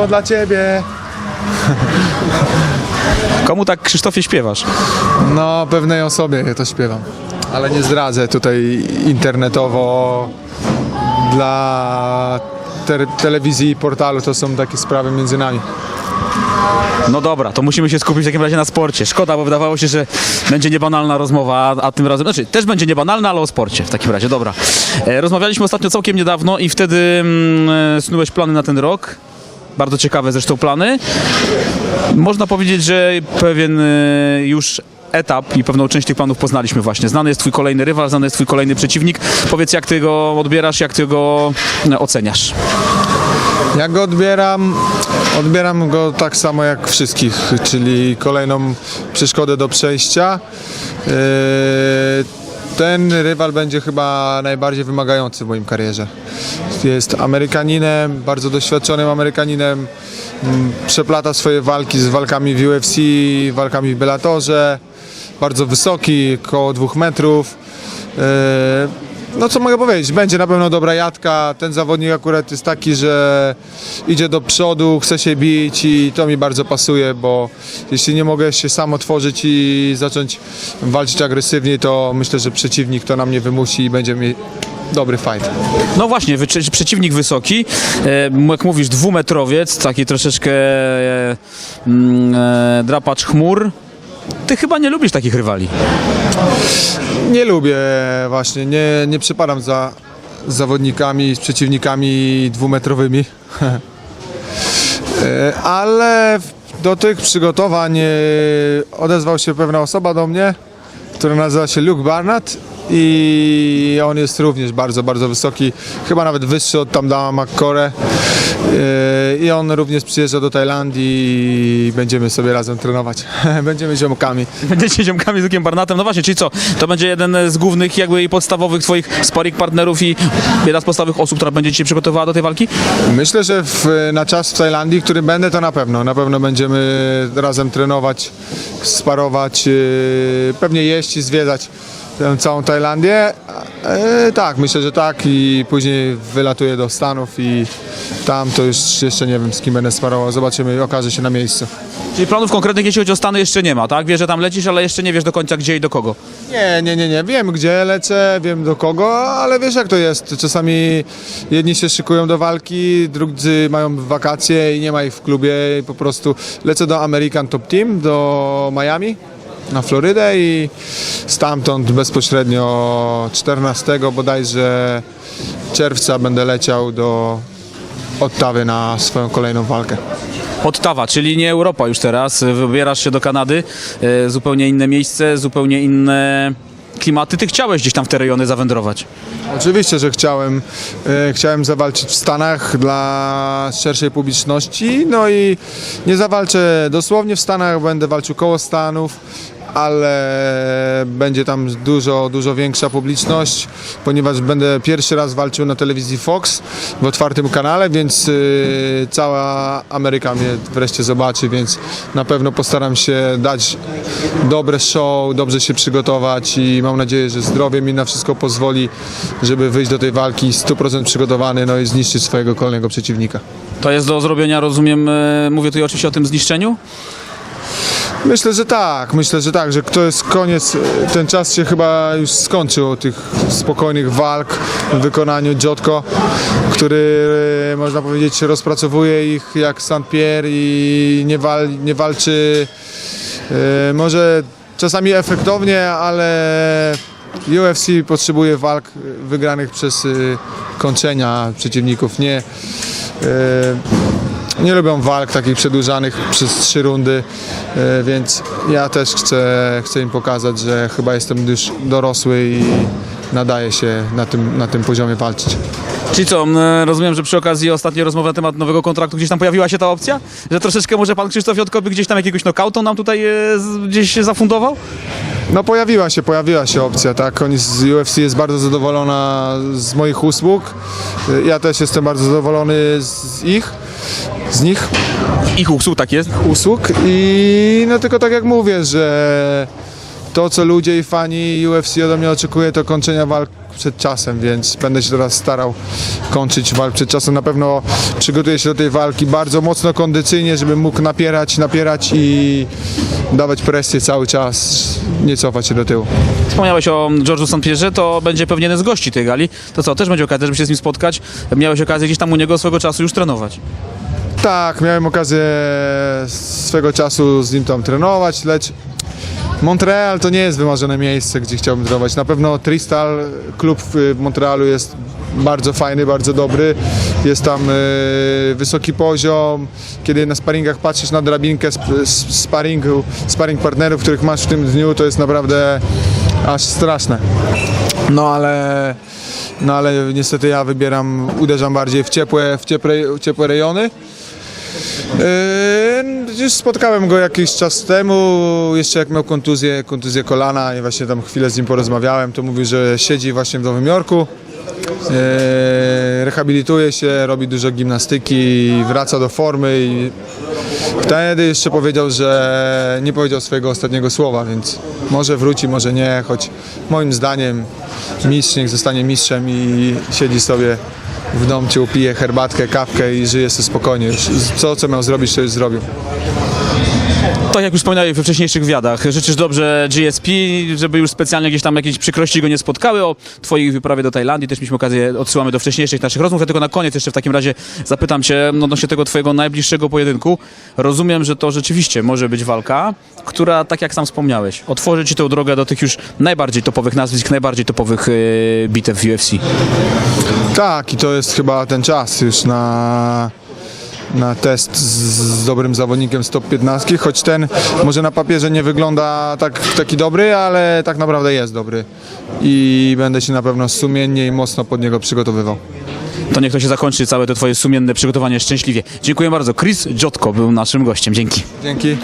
Wszystko dla ciebie. Komu tak Krzysztofie śpiewasz? No, pewnej osobie to śpiewam. Ale nie zdradzę tutaj internetowo dla te telewizji i portalu. To są takie sprawy między nami. No dobra, to musimy się skupić w takim razie na sporcie. Szkoda, bo wydawało się, że będzie niebanalna rozmowa, a, a tym razem, znaczy też będzie niebanalna, ale o sporcie w takim razie, dobra. E, rozmawialiśmy ostatnio całkiem niedawno i wtedy mm, e, snułeś plany na ten rok. Bardzo ciekawe zresztą plany. Można powiedzieć, że pewien e, już etap i pewną część tych planów poznaliśmy właśnie. Znany jest twój kolejny rywal, znany jest twój kolejny przeciwnik. Powiedz, jak ty go odbierasz, jak ty go e, oceniasz? Jak go odbieram? Odbieram go tak samo jak wszystkich, czyli kolejną przeszkodę do przejścia. Yy, Ten rywal będzie chyba najbardziej wymagający w moim karierze. Jest Amerykaninem, bardzo doświadczonym Amerykaninem. Mm, Przeplata swoje walki z walkami w UFC, walkami w Bellatorze. Bardzo wysoki, około dwóch metrów. No co mogę powiedzieć, będzie na pewno dobra jadka. Ten zawodnik akurat jest taki, że idzie do przodu, chce się bić i to mi bardzo pasuje, bo jeśli nie mogę się sam otworzyć i zacząć walczyć agresywniej, to myślę, że przeciwnik to na mnie wymusi i będzie mi dobry fight. No właśnie, przeciwnik wysoki, e, jak mówisz dwumetrowiec, taki troszeczkę e, mm, e, drapacz chmur. Ty chyba nie lubisz takich rywali. Nie lubię właśnie, nie, nie przypadam za zawodnikami, z przeciwnikami dwumetrowymi. E, Ale do tych przygotowań e, odezwał się pewna osoba do mnie, która nazywa się Luke Barnett i on jest również bardzo, bardzo wysoki, chyba nawet wyższy od Tamdama McCore E, i on również przyjeżdża do Tajlandii i będziemy sobie razem trenować. będziemy ziomkami. Będziecie ziomkami z Lukiem Barnatem. No właśnie, czyli co? To będzie jeden z głównych jakby i podstawowych twoich sparring partnerów i jedna z podstawowych osób, która będzie cię przygotowała do tej walki? Myślę, że w, na czas w Tajlandii, w którym będę, to na pewno. Na pewno będziemy razem trenować, sparować, yy, pewnie jeść i zwiedzać całą Tajlandię. E, tak, myślę, że tak i później wylatuję do Stanów i tam to już jeszcze nie wiem z kim będę sparował. Zobaczymy, okaże się na miejscu. Czyli planów konkretnych, jeśli chodzi o Stany, jeszcze nie ma, tak? Wiesz, że tam lecisz, ale jeszcze nie wiesz do końca gdzie i do kogo. Nie, nie, nie, nie. Wiem gdzie lecę, wiem do kogo, ale wiesz jak to jest. Czasami jedni się szykują do walki, drudzy mają wakacje i nie ma ich w klubie i po prostu lecę do American Top Team, do Miami na Florydę i stamtąd bezpośrednio 14 bodajże czerwca będę leciał do Ottawy na swoją kolejną walkę. Ottawa, czyli nie Europa już teraz. Wybierasz się do Kanady, e, zupełnie inne miejsce, zupełnie inne klimaty. Ty chciałeś gdzieś tam w te rejony zawędrować. Oczywiście, że chciałem, e, chciałem zawalczyć w Stanach dla szerszej publiczności, no i nie zawalczę dosłownie w Stanach, będę walczył koło Stanów, ale będzie tam dużo, dużo większa publiczność, ponieważ będę pierwszy raz walczył na telewizji Fox w otwartym kanale, więc y, cała Ameryka mnie wreszcie zobaczy, więc na pewno postaram się dać dobre show, dobrze się przygotować i mam nadzieję, że zdrowie mi na wszystko pozwoli, żeby wyjść do tej walki 100% przygotowany, no i zniszczyć swojego kolejnego przeciwnika. To jest do zrobienia, rozumiem, e, mówię tutaj oczywiście o tym zniszczeniu? Myślę, że tak, myślę, że tak, że to jest koniec, ten czas się chyba już skończył tych spokojnych walk w wykonaniu Dziotko, który e, można powiedzieć rozpracowuje ich jak St. Pierre i nie, wal, nie walczy e, może czasami efektownie, ale UFC potrzebuje walk wygranych przez e, kończenia przeciwników, nie e, nie lubią walk takich przedłużanych przez trzy rundy, e, więc ja też chcę, chcę im pokazać, że chyba jestem już dorosły i nadaje się na tym, na tym poziomie walczyć. Czyli co, rozumiem, że przy okazji ostatniej rozmowy na temat nowego kontraktu gdzieś tam pojawiła się ta opcja? Że troszeczkę może pan Krzysztof Jotkowy gdzieś tam jakiegoś knockoutu nam tutaj e, gdzieś się zafundował? No pojawiła się, pojawiła się opcja, tak, oni z UFC jest bardzo zadowolona z moich usług, E, ja też jestem bardzo zadowolony z ich, z nich. Ich usług, tak jest. usług i no tylko tak jak mówię, że to co ludzie i fani UFC ode mnie oczekuje to kończenia walk przed czasem, więc będę się teraz starał kończyć walkę przed czasem. Na pewno przygotuję się do tej walki bardzo mocno kondycyjnie, żebym mógł napierać, napierać i dawać presję cały czas, nie cofać się do tyłu. Wspomniałeś o George'u St. Pierre, to będzie pewnie jeden z gości tej gali. To co, też będzie okazja, żeby się z nim spotkać? Miałeś okazję gdzieś tam u niego swego czasu już trenować. Tak, miałem okazję swego czasu z nim tam trenować, lecz Montreal to nie jest wymarzone miejsce, gdzie chciałbym trenować. Na pewno Tristal, klub w Montrealu jest bardzo fajny, bardzo dobry. Jest tam e, wysoki poziom. Kiedy na sparingach patrzysz na drabinkę sp- sparingu, sparing partnerów, których masz w tym dniu, to jest naprawdę aż straszne. No ale, no ale niestety ja wybieram, uderzam bardziej w ciepłe, w ciepłe, w ciepłe rejony. Yy, Już spotkałem go jakiś czas temu, jeszcze jak miał kontuzję, kontuzję kolana i właśnie tam chwilę z nim porozmawiałem, to mówił, że siedzi właśnie w Nowym Jorku, yy, rehabilituje się, robi dużo gimnastyki, wraca do formy i wtedy jeszcze powiedział, że nie powiedział swojego ostatniego słowa, więc może wróci, może nie, choć moim zdaniem mistrz niech zostanie mistrzem i siedzi sobie w domciu, pije herbatkę, kawkę i żyje sobie spokojnie. Co, co miał zrobić, to już zrobił. Tak jak już wspomniałeś we wcześniejszych wywiadach, życzysz dobrze GSP, żeby już specjalnie gdzieś tam jakieś przykrości go nie spotkały. O twojej wyprawie do Tajlandii też mieliśmy okazję, odsyłamy do wcześniejszych naszych rozmów. Ja tylko na koniec jeszcze w takim razie zapytam cię no, odnośnie tego twojego najbliższego pojedynku. Rozumiem, że to rzeczywiście może być walka, która, tak jak sam wspomniałeś, otworzy ci tę drogę do tych już najbardziej topowych nazwisk, najbardziej topowych yy, bitew w UFC. Tak, i to jest chyba ten czas już na, na test z, dobrym zawodnikiem z top 15, choć ten może na papierze nie wygląda tak, taki dobry, ale tak naprawdę jest dobry. I będę się na pewno sumiennie i mocno pod niego przygotowywał. To niech to się zakończy, całe to twoje sumienne przygotowanie szczęśliwie. Dziękuję bardzo. Chris Dziotko był naszym gościem. Dzięki. Dzięki.